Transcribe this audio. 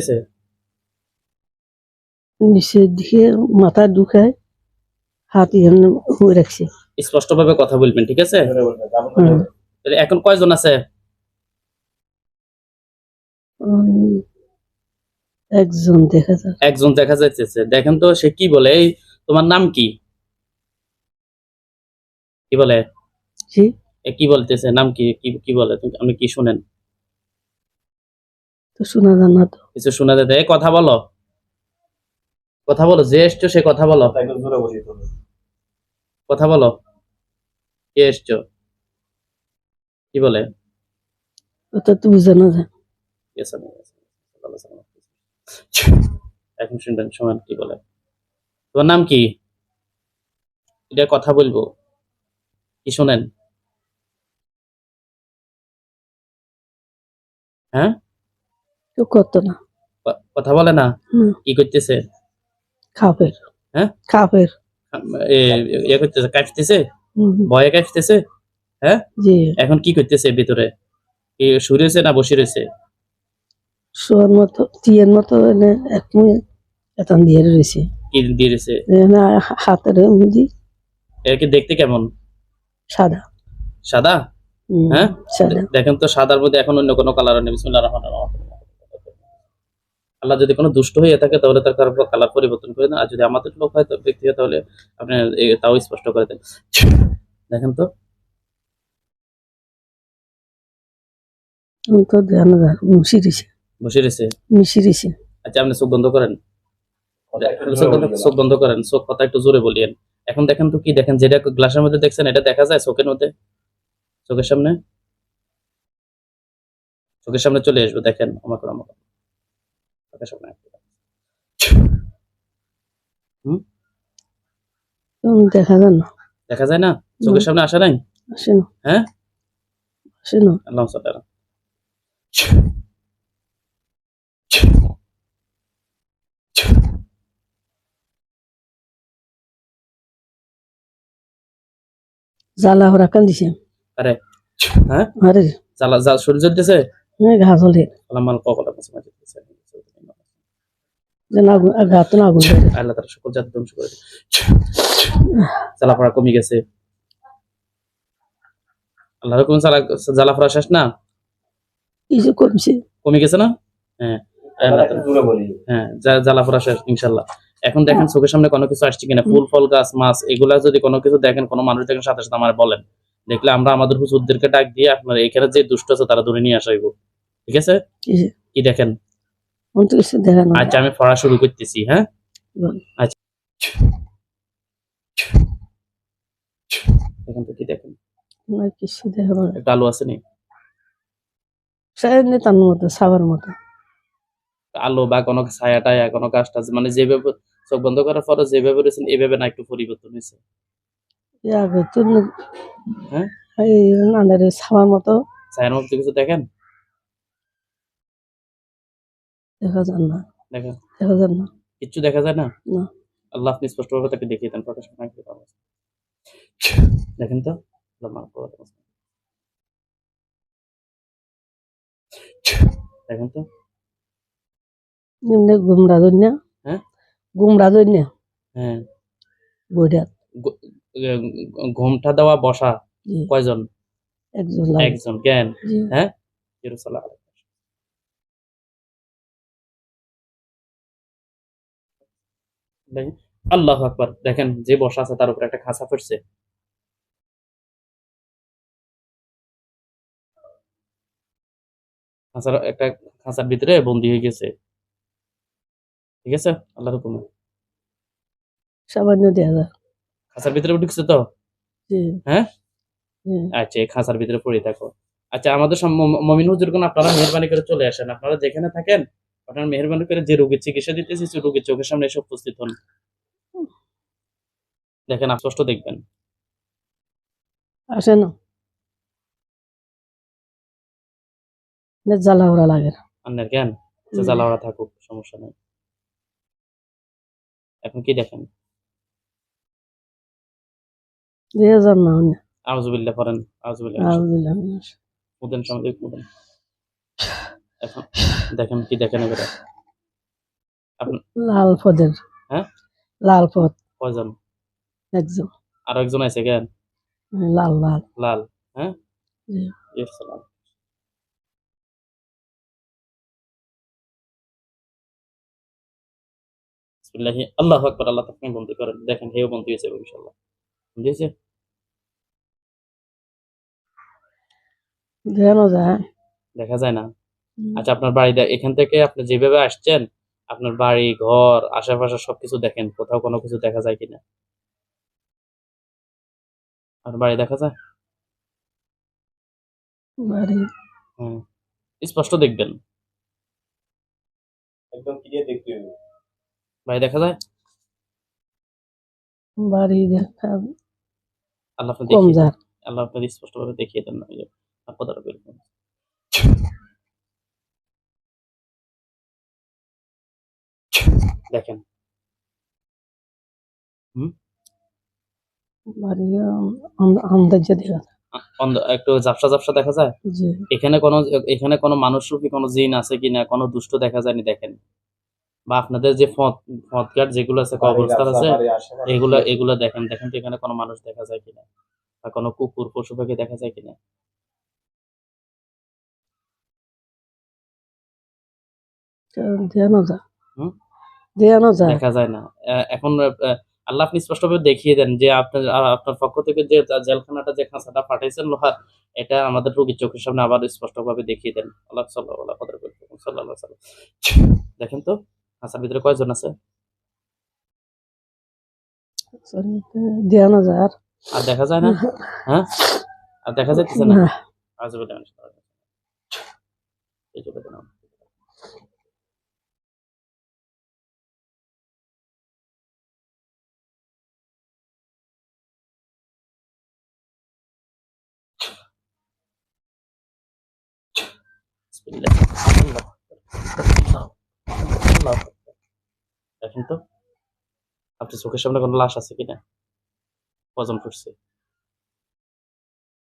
আছে নিচের দিকে মাথা ঢুকায় হাত এখানে রাখছে। স্পষ্ট কথা বলবেন ঠিক আছে? তাহলে এখন কয়জন আছে? একজন দেখা যায় একজন দেখা যাইতেছে। দেখেন তো সে কি বলে? এই তোমার নাম কি? কি বলে? জি কি বলতেছে? নাম কি? কি কি বলে? আপনি কি শুনেন? তো শোনা যায় না তো। কিছু শোনা যেতে এই কথা বলো। কথা বলো যে এসছো সে কথা বলো। কথা বলো। কে এসছো? কি বলে? ওটা তো জানা যায়। এখন শুনবেন শোনেন কি বলে। তোমার নাম কি? এটা কথা বলব। কি শোনেন? হ্যাঁ? কেউ করতো না। কথা বলে না? কি করতেছে? খাপের। হ্যাঁ? খাপের। এ- ইয়ে করতেছে কাটতেছে ভয়ে কাটতেছে হ্যাঁ? জি। এখন কি করতেছে ভিতরে? কি শুয়ে রয়েছে না বসে রয়েছে? শোয়ার মতো টিয়ের মতো এনে এক মুয়ে এতান দিয়ে রয়েছে। কি দিয়ে রয়েছে? হা- হাতের মুদি এর দেখতে কেমন? সাদা। সাদা? হ্যাঁ? দেখেন তো সাদার মধ্যে এখন অন্য কোনো কালার নেই। বিসমিল্লাহির রহমানির রহিম। আল্লাহ যদি কোনো দুষ্ট হয়ে থাকে তাহলে তার কালার পরিবর্তন করে দেন। আর যদি আমাদের লোক হয় ব্যক্তি হয় তাহলে আপনি তাও স্পষ্ট করে দেন। দেখেন তো। আচ্ছা আপনি চোখ বন্ধ করেন। চোখ বন্ধ চোখ বন্ধ করেন। চোখ কথা একটু জোরে বলিয়েন। এখন দেখেন তো কি দেখেন যেটা গ্লাসের মধ্যে দেখছেন এটা দেখা যায় চোখের মধ্যে? চোখের সামনে? চোখের সামনে চলে আসবে দেখেন। আমার করে তখন দেখা যায় না। দেখা যায় না? চোখের সামনে আসে নাই? আসে না। হ্যাঁ? আসে না। আল্লাহ সাল্লাহ জ্বালা হরা কান দিছে। আরে হ্যাঁ? আরে। জ্বালা জ্বাল শরীর জ্বলতেছে হ্যাঁ, ঘা জ্বলে। আল্লাহ কপালে মাঝে মাঝে দিতেছে। আগুন ঘা না আগুন আল্লাহ তারা সকল জাতি ধ্বংস করে দিবে। কমে গেছে। শেষ না? কিছু কমছে। কমে গেছে না? হ্যাঁ। আল্লাহ হ্যাঁ যা- শেষ ইনশাল্লাহ এখন দেখেন চোখের সামনে কোনো কিছু আসছে কিনা? ফুল ফল গাছ মাছ এগুলা যদি কোনো কিছু দেখেন কোনো মানুষ দেখেন সাথে সাথে আমার বলেন। দেখলে আমরা আমাদের হুজুরদেরকে ডাক দিয়ে আপনার এখানে যে দুষ্ট আছে তারা ধরে নিয়ে আসাইব ঠিক আছে? কি দেখেন? অন্ত কিছু দেখা আচ্ছা আমি পড়া শুরু করতেছি হ্যাঁ? আচ্ছা। তো কি দেখেন। কিছু আলু আছে নি? সাহেব নেতার মতো সাবার মতো। আলো বা কোনো ছায়া টায়া কোনো গাছ টাছ মানে যেভাবে চোখ বন্ধ করার পরে যেভাবে রয়েছেন এইভাবে না একটু পরিবর্তন হয়েছে। এ আগে তো হ্যাঁ? এই নানারে সাবার মতো। ছায়ার মধ্যে কিছু দেখেন? দেখা যায় না। দেখা যায় না। কিচ্ছু দেখা যায় না? না। আল্লাহ আপনি স্পষ্টভাবে তাকে দেখিয়ে দেন প্রকাশ না করতে পারবেন। দেখেন তো। দেখেন তো। এমনি গুমরা ধন্যা। হ্যাঁ? গুমরা ধন্যা। হ্যাঁ। বইটা। ঘুমটা দেওয়া বসা। কয়জন? একজন একজন জ্ঞান হ্যাঁ? জেরুসালাম আল্লাহ আকবার। দেখেন যে বসা আছে তার উপরে একটা খাঁচা পড়ছে। খাঁচার একটা খাঁচার ভিতরে বন্দি হয়ে গেছে। ঠিক আছে? আল্লাহর হুকুমে। সামান্য দেখা যায় খাঁচার ভিতরে ঢুকছে তো? হ্যাঁ? আচ্ছা এই খাঁচার ভিতরে পড়ে থাকো। আচ্ছা আমাদের মমিন হুজুর কোন আপনারা মেহরবানি করে চলে আসেন। আপনারা যেখানে থাকেন আপনারা মেহরবানি করে যে রোগীর চিকিৎসা দিতেছি সে রোগীর চোখের সামনে এসে উপস্থিত হন। দেখেন স্পষ্ট দেখবেন। আসে না না জ্বালা ওরা লাগে না। আন্নের জ্ঞান সে জ্বালাওয়া থাকুক সমস্যা নেই। এখন কি দেখেন? আউজুবিল্লাহ পড়েন আউজুবিল্লাহ মুদেন মুদেন। এখন দেখেন কি দেখেন এবারে। লাল পদের। হ্যাঁ? লাল পদ। কয়জন? একজন। আরও একজন আছে কেন? লাল লাল। লাল হ্যাঁ? সালাম। বিসমিল্লাহি আল্লাহু আকবার আল্লাহ তাকে বন্দি করেন। দেখেন হেও বন্দি হয়েছে ইনশাআল্লাহ। হয়েছে? দেখানো যায়। দেখা যায় না? আচ্ছা আপনার বাড়ি দে- এখান থেকে আপনি যেভাবে আসছেন আপনার বাড়ি ঘর আশেপাশে সবকিছু দেখেন কোথাও কোনো কিছু দেখা যায় কিনা? আর বাড়ি দেখা যায়? বাড়ি হুম স্পষ্ট দেখবেন। একদম ক্লিয়ার দেখতে হবে। বাড়ি দেখা যায়? বাড়ি দেখা আল্লাহ আপনি দেখিয়ে যায়। আল্লাহ আপনার স্পষ্টভাবে দেখিয়ে দেন না কথাটা বের করুন। দেখেন। একটু ঝাপসা ঝাপসা দেখা যায়? এখানে কোনো এখানে কোনো মানুষ রূপী কোনো জিন আছে কিনা কোনো দুষ্ট দেখা যায়নি দেখেন। বা আপনাদের যে ফতঘাট যেগুলো আছে কবরস্থান আছে এগুলো এগুলো দেখেন দেখেন তো এখানে কোনো মানুষ দেখা যায় কিনা বা কোনো কুকুর পশু পাখি দেখা যায় কিনা দেখানো যায় হুম? দেখানো যায় দেখা যায় না। এখন আল্লাহ আপনি স্পষ্টভাবে দেখিয়ে দেন যে আপনার আপনার পক্ষ থেকে যে জেলখানাটা যে খাঁচাটা পাঠাইছেন লোহার এটা আমাদের রোগীর চোখের সামনে আবার স্পষ্টভাবে দেখিয়ে দেন। আল্লাহ সাল্লাহ সাল্লাহ সাল্লাম। দেখেন তো খাঁচার ভিতরে কয়জন আছে? আর। দেখা যায় না? হ্যাঁ? আর দেখা যাচ্ছে না? আজ বলে আমি এই চলে দিলাম বিসমিল্লাহ। আল্লাহ আল্লাহ আল্লাহ দেখেন তো আপনার চোখের সামনে কোনো লাশ আছে কিনা? কজন ফুটছে